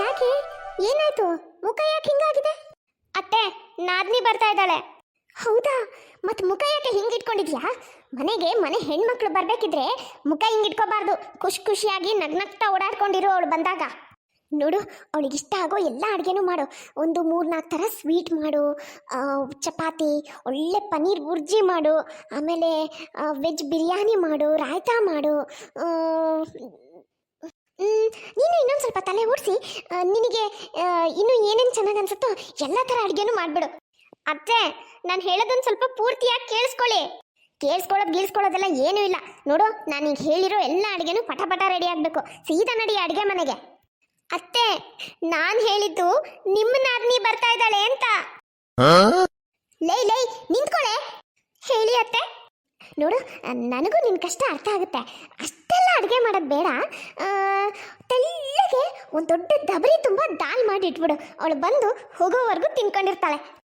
ಯಾಕೆ? ಏನಾಯ್ತು? ಮುಖ ಯಾಕೆ ಹಿಂಗಾಗಿದೆ? ಅತ್ತೆ, ನಾದ್ನಿ ಬರ್ತಾ ಇದ್ದಾಳೆ. ಹೌದಾ? ಮತ್ ಮುಖ ಯಾಕೆ ಹಿಂಗಿಟ್ಕೊಂಡಿದ್ಯಾ? ಮನೆಗೆ ಮನೆ ಹೆಣ್ಮಕ್ಳು ಬರ್ಬೇಕಿದ್ರೆ ಮುಖ ಹಿಂಗಿಟ್ಕೋಬಾರ್ದು. ಖುಷಿ ಖುಷಿಯಾಗಿ ನಗ್ನಗ್ತಾ ಓಡಾಡ್ಕೊಂಡಿರು ಅವಳು ಬಂದಾಗ. ನೋಡು, ಅವಳಿಗೆ ಇಷ್ಟ ಆಗೋ ಎಲ್ಲ ಅಡುಗೆನೂ ಮಾಡು. ಒಂದು ಮೂರು ನಾಲ್ಕು ಥರ ಸ್ವೀಟ್ ಮಾಡು ಚಪಾತಿ, ಒಳ್ಳೆ ಪನ್ನೀರ್ ಬುರ್ಜಿ ಮಾಡು, ಆಮೇಲೆ ವೆಜ್ ಬಿರಿಯಾನಿ ಮಾಡು, ರಾಯ್ತಾ ಮಾಡು ಆ, ಮ್, ನೀನು ಇನ್ನೊಂದು ಸ್ವಲ್ಪ ತಲೆ ಓಡಿಸಿ ನಿನಗೆ ಇನ್ನೂ ಏನೇನು ಚೆನ್ನಾಗಿ ಅನ್ಸುತ್ತೋ ಎಲ್ಲ ಥರ ಅಡುಗೆನೂ ಮಾಡಿಬಿಡು. ಅತ್ತೆ ನಾನು ಹೇಳೋದೊಂದು ಸ್ವಲ್ಪ ಪೂರ್ತಿಯಾಗಿ ಕೇಳಿಸ್ಕೊಳ್ಳಿ. ಕೇಳಿಸ್ಕೊಳ್ಳೋದು ಗೀಳ್ಸ್ಕೊಳ್ಳೋದೆಲ್ಲ ಏನೂ ಇಲ್ಲ. ನೋಡು ನಾನು ಈಗ ಹೇಳಿರೋ ಎಲ್ಲ ಅಡುಗೆನೂ ಪಟ ಪಟ ರೆಡಿ ಆಗಬೇಕು. ಸೀದಾ ನಡಿ ಅಡುಗೆ ಮನೆಗೆ. ಅತ್ತೆ ನಾನು ಹೇಳಿದ್ದು ನಿಮ್ಮ ನಾದಿನಿ ಬರ್ತಾ ಇದ್ದಾಳೆ ಅಂತ. ಲೈ ಲೈ ನಿಂತ್ಕೊಳೆ. ಹೇಳಿ ಅತ್ತೆ. ನೋಡು ನನಗೂ ನಿನ್ನ ಕಷ್ಟ ಅರ್ಥ ಆಗುತ್ತೆ. ಅಷ್ಟೆಲ್ಲ ಅಡುಗೆ ಮಾಡೋದು ಬೇಡ. ಒಂದು ದೊಡ್ಡ ದಬರಿ ತುಂಬ ದಾಲ್ ಮಾಡಿ ಇಟ್ಬಿಡು. ಅವಳು ಬಂದು ಹೋಗೋವರೆಗೂ ತಿನ್ಕೊಂಡಿರ್ತಾಳೆ.